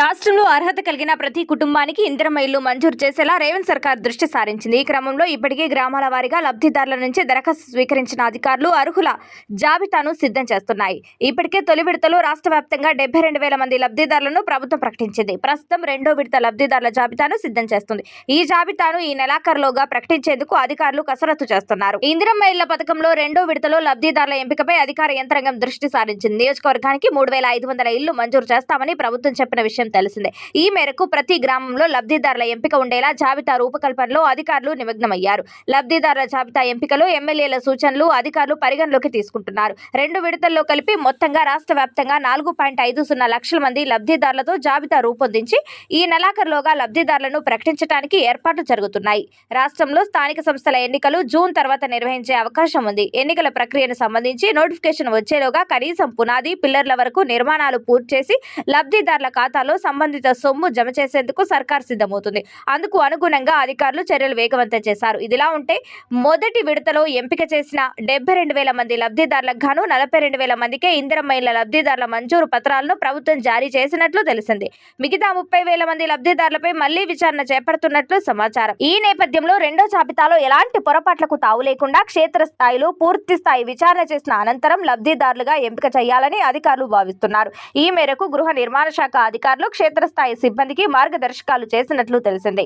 రాష్ట్రంలో అర్హత కలిగిన ప్రతి కుటుంబానికి ఇందిరమ్మ ఇల్లు మంజూరు చేసేలా రేవంత్ సర్కార్ దృష్టి సారించింది. ఈ క్రమంలో ఇప్పటికే గ్రామాల వారీగా లబ్ధిదారుల నుంచి దరఖాస్తు స్వీకరించిన అధికారులు అర్హుల జాబితాను సిద్ధం చేస్తున్నాయి. ఇప్పటికే తొలి విడతలో రాష్ట్ర వ్యాప్తంగా డెబ్బై రెండు వేల మంది లబ్ధిదారులను ప్రభుత్వం ప్రకటించింది. ప్రస్తుతం రెండో విడత లబ్ధిదారుల జాబితాను సిద్ధం చేస్తుంది. ఈ జాబితాను ఈ నెలాఖరులోగా ప్రకటించేందుకు అధికారులు కసరత్తు చేస్తున్నారు. ఇందిరమ్మ ఇళ్ళ పథకంలో రెండో విడతలో లబ్ధిదారుల ఎంపికపై అధికార యంత్రాంగం దృష్టి సారించింది. నియోజకవర్గానికి మూడు వేల ఐదు వందల ఇళ్ళు మంజూరు చేస్తామని ప్రభుత్వం చెప్పిన విషయం తెలిసిందే. ఈ మేరకు ప్రతి గ్రామంలో లబ్ధిదారుల ఎంపిక ఉండేలా జాబితా రూపకల్పనలో అధికారులు నిమగ్నమయ్యారు. లబ్ధిదారుల జాబితా ఎంపికలో ఎమ్మెల్యేల సూచనలు అధికారులు పరిగణలోకి తీసుకుంటున్నారు. రెండు విడతల్లో కలిపి మొత్తంగా రాష్ట్ర వ్యాప్తంగా నాలుగు పాయింట్ ఐదు సున్నా లక్షల మంది లబ్ధిదారులతో జాబితా రూపొందించి ఈ నెలాఖరులోగా లబ్ధిదారులను ప్రకటించడానికి ఏర్పాట్లు జరుగుతున్నాయి. రాష్ట్రంలో స్థానిక సంస్థల ఎన్నికలు జూన్ తర్వాత నిర్వహించే అవకాశం ఉంది. ఎన్నికల ప్రక్రియను సంబంధించి నోటిఫికేషన్ వచ్చేలోగా కనీసం పునాది పిల్లర్ల వరకు నిర్మాణాలు పూర్తి చేసి లబ్ధిదారుల ఖాతాలో సంబంధిత సొమ్ము జమ చేసేందుకు సర్కార్ సిద్ధమవుతుంది. అందుకు అనుగుణంగా అధికారులు చర్యలు వేగవంతం చేశారు. ఇదిలా ఉంటే మొదటి విడతలో ఎంపిక చేసిన డెబ్బై రెండు వేల మంది లబ్ధిదారులకు గాను నలభై రెండు వేల మందికే ఇందిరమ్మ ఇళ్ళ లబ్ధిదారుల మంజూరు పత్రాలను ప్రభుత్వం జారీ చేసినట్లు తెలిసింది. మిగతా ముప్పై వేల మంది లబ్ధిదారులపై మళ్ళీ విచారణ చేపడుతున్నట్లు సమాచారం. ఈ నేపథ్యంలో రెండో జాబితాలో ఎలాంటి పొరపాట్లకు తావు లేకుండా క్షేత్రస్థాయిలో పూర్తి స్థాయి విచారణ చేసిన అనంతరం లబ్ధిదారులుగా ఎంపిక చేయాలని అధికారులు భావిస్తున్నారు. ఈ మేరకు గృహ నిర్మాణ శాఖ అధికారులు క్షేత్రస్థాయి సిబ్బందికి మార్గదర్శకాలు చేసినట్లు తెలిసింది.